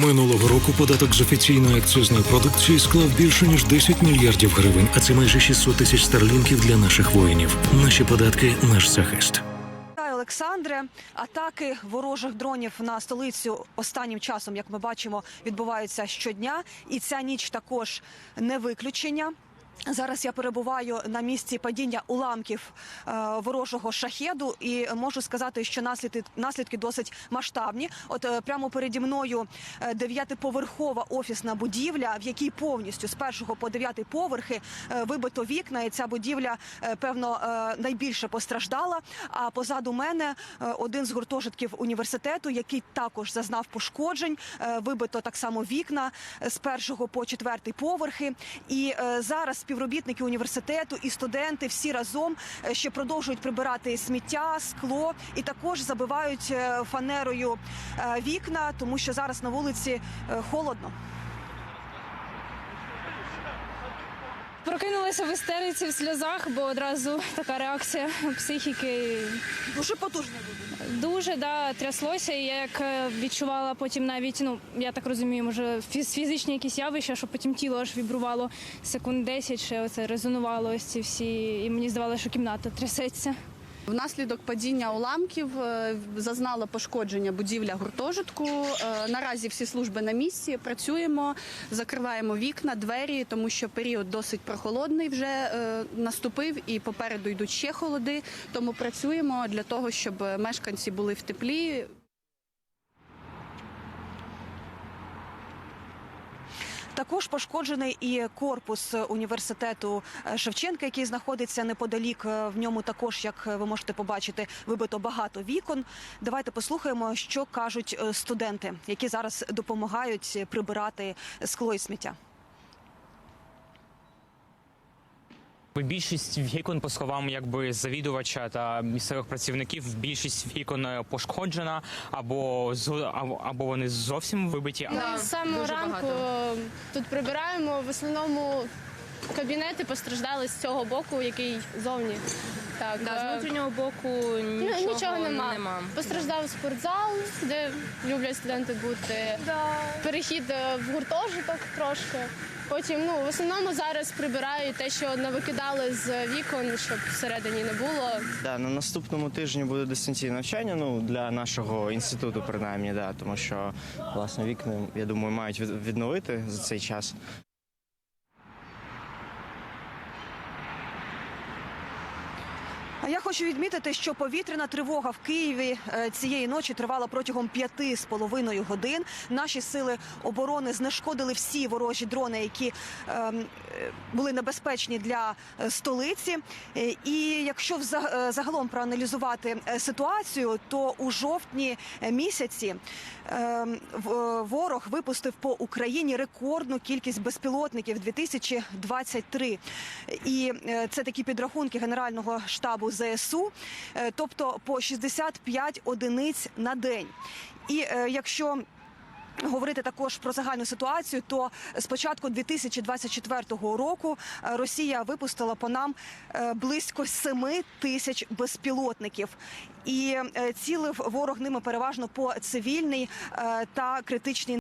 Минулого року податок з офіційної акцизної продукції склав більше ніж 10 мільярдів гривень, а це майже 600 тисяч старлінків для наших воїнів. Наші податки наш захист. Олександре, атаки ворожих дронів на столицю останнім часом, як ми бачимо, відбуваються щодня, і ця ніч також не виключення. Зараз я перебуваю на місці падіння уламків е, ворожого шахеду, і можу сказати, що наслідки наслідки досить масштабні. От е, прямо переді мною е, дев'ятиповерхова офісна будівля, в якій повністю з першого по дев'ятий поверхи е, вибито вікна. І ця будівля е, певно е, найбільше постраждала. А позаду мене е, один з гуртожитків університету, який також зазнав пошкоджень. Е, Вибито так само вікна е, з першого по четвертий поверхи. І е, зараз співробітники університету і студенти всі разом е, ще продовжують прибирати сміття, скло і також забивають е, фанерою е, вікна, тому що зараз на вулиці холодно. Прокинулася в істериці в сльозах, бо одразу така реакція психіки. Дуже потужно було? Дуже да, тряслося. І я як е, відчувала потім навіть, ну я так розумію, може фіз- фізичні якісь явища, що потім тіло аж вібрувало секунд 10, ще оце резонувало ось ці всі, і мені здавалося, що кімната трясеться. Внаслідок падіння уламків е, зазнала пошкодження будівля гуртожитку. Е, Наразі всі служби на місці працюємо, закриваємо вікна, двері, тому що період досить прохолодний вже е, наступив, і попереду йдуть ще холоди. Тому працюємо для того, щоб мешканці були в теплі. Також пошкоджений і корпус університету е, Шевченка, який знаходиться неподалік. Е, В ньому також, як ви можете побачити, вибито багато вікон. Давайте послухаємо, що кажуть е, студенти, які зараз допомагають прибирати скло і сміття. Більшість вікон, по словам якби завідувача та місцевих працівників, більшість вікон е, пошкоджена або або, або вони зовсім вибиті. Ми з самого ранку багато. тут прибираємо. В основному кабінети постраждали з цього боку, який зовні. Так, Да, е, з внутрішнього боку ну, нічого, нічого нема. нема. Постраждав спортзал, де люблять студенти бути. Перехід е, в гуртожиток трошки. Потім, ну, в основному зараз прибирають те, що навикидали з вікон, щоб всередині не було. Да, на наступному тижні буде дистанційне навчання. Ну для нашого інституту, принаймні, да, тому що власне вікна, я думаю, мають від- відновити за цей час. Я хочу відмітити, що повітряна тривога в Києві е, цієї ночі тривала протягом п'яти з половиною годин. Наші сили оборони знешкодили всі ворожі дрони, які ем, е, були небезпечні для е, столиці. І якщо загалом проаналізувати ситуацію, то у жовтні місяці ем, ворог випустив по Україні рекордну кількість безпілотників 2023. І це такі підрахунки Генерального штабу ЗСУ, е, тобто по 65 одиниць на день. І е, якщо Говорити також про загальну ситуацію, то з початку 2024 року е, Росія випустила по нам близько 7 тисяч безпілотників, і цілив ворог ними переважно по цивільній та критичній